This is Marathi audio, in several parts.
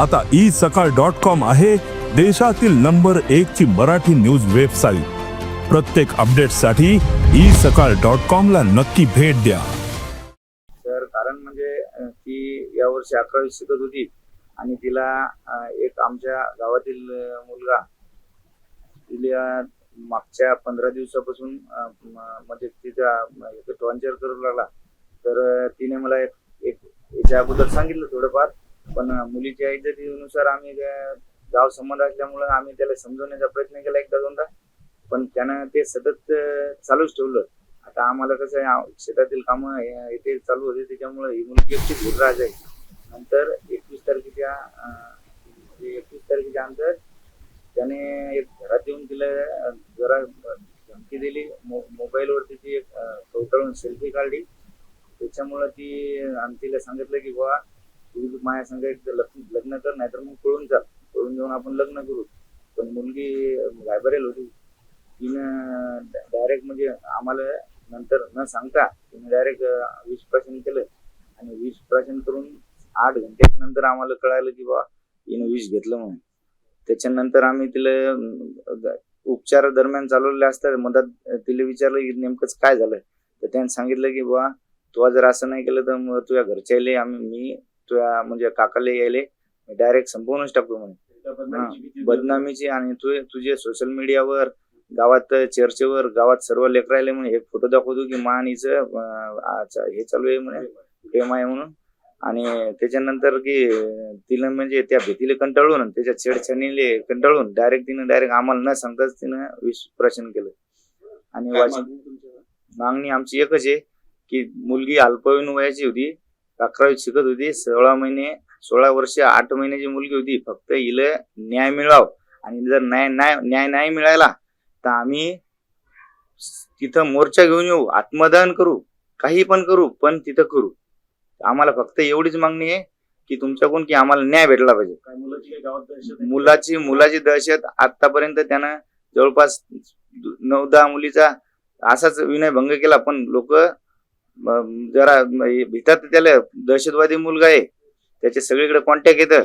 आता ई सकाळ डॉट कॉम आहे देशातील नंबर एक ची मराठी न्यूज वेबसाईट. प्रत्येक अपडेटसाठी ई सकाळ डॉट कॉम ला नक्की भेट द्या. तर कारण म्हणजे ती यावर्षी अकरावी शिकत होती आणि तिला एक आमच्या गावातील मुलगा तिला मागच्या पंधरा दिवसापासून म्हणजे तिचा टॉर्चर करू लागला तर तिने मला एक याच्या अगोदर सांगितलं थोडंफार. पण मुलीच्या इज्जतीनुसार आम्ही गाव संबंध असल्यामुळं आम्ही त्याला समजवण्याचा प्रयत्न केला एकदा दोनदा. पण त्यानं ते सतत चालूच ठेवलं. आता आम्हाला कसं आहे शेतातील कामं इथे चालू होते त्याच्यामुळे ही मुलगी एकटी दूर राहायची नंतर एकवीस तारखेच्या म्हणजे एकवीस तारखेच्या नंतर त्याने एक घरात येऊन तिला जरा धमकी दिली. मो- मोबाईलवरती ती एक अं, कवटाळून सेल्फी काढली. त्याच्यामुळं ती आणि तिला सांगितलं की बाबा तू माझ्या संग एक लग्न लग्न कर नाहीतर मग पळून जा. पळून जाऊन आपण लग्न करू. पण मुलगी घाबरेल होती. तिनं डायरेक्ट म्हणजे आम्हाला नंतर न सांगता तिने डायरेक्ट विष प्राशन केलं. आणि विष प्राशन करून आठ घंट्याच्या नंतर आम्हाला कळालं की बा हिनं विष घेतलं म्हणून. त्याच्यानंतर आम्ही तिला उपचार दरम्यान चालवलेले असतात मधात तिला विचारलं की नेमकंच काय झालं? तर त्यांनी सांगितलं की बा तू जर असं नाही केलं तर मग तुझ्या घरच्याले आम्ही मी तुझ्या म्हणजे काकाला यायले डायरेक्ट संपवूनच टाकतो म्हणे. बदनामीची आणि तू तुझे सोशल मीडियावर गावात चर्चेवर गावात सर्व लेकरायले म्हणे. एक फोटो दाखवतो की मानीचं हे चालू आहे म्हणे. प्रेम आहे म्हणून. आणि त्याच्यानंतर की तिला म्हणजे त्या भीतीला कंटाळून आणि त्याच्या छेडछाणीले कंटाळून डायरेक्ट तिनं डायरेक्ट आम्हाला न सांगताच तिनं विषप्राशन केलं. आणि मागणी आमची एकच आहे की मुलगी अल्पवयीन वयाची होती अकरावीत शिकत होती. सोळा महिने सोळा वर्ष आठ महिन्याची मुलगी होती. फक्त हिला न्याय मिळाव. आणि जर न्याय न्याय न्याय नाही मिळाला तर आम्ही तिथं मोर्चा घेऊन येऊ. आत्मदान करू. काही पण करू पण तिथं करू. आम्हाला फक्त एवढीच मागणी आहे की तुमच्याकडून की आम्हाला न्याय भेटला पाहिजे. मुलाची मुलाची दहशत आतापर्यंत त्यानं जवळपास नऊ दहा मुलीचा असाच विनयभंग केला. पण लोक जरा म- भीतात त्याला दहशतवादी मुलगा आहे. त्याचे सगळीकडे कॉन्टॅक्ट येतं.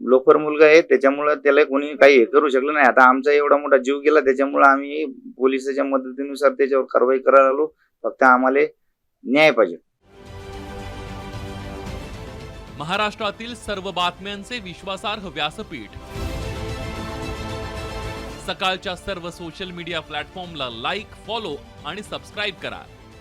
लोफर मुलगा आहे. त्याच्यामुळं त्याला कोणी काही हे करू शकलं नाही. आता आमचा एवढा मोठा जीव गेला. त्याच्यामुळं आम्ही पोलिसाच्या मदतीनुसार त्याच्यावर कारवाई करायला आलो. फक्त आम्हाला न्याय पाहिजे. महाराष्ट्रातील सर्व बातम्यांचे विश्वासार्ह व्यासपीठ. सकाळच्या सर्व सोशल मीडिया प्लॅटफॉर्मला लाईक फॉलो आणि सबस्क्राईब करा.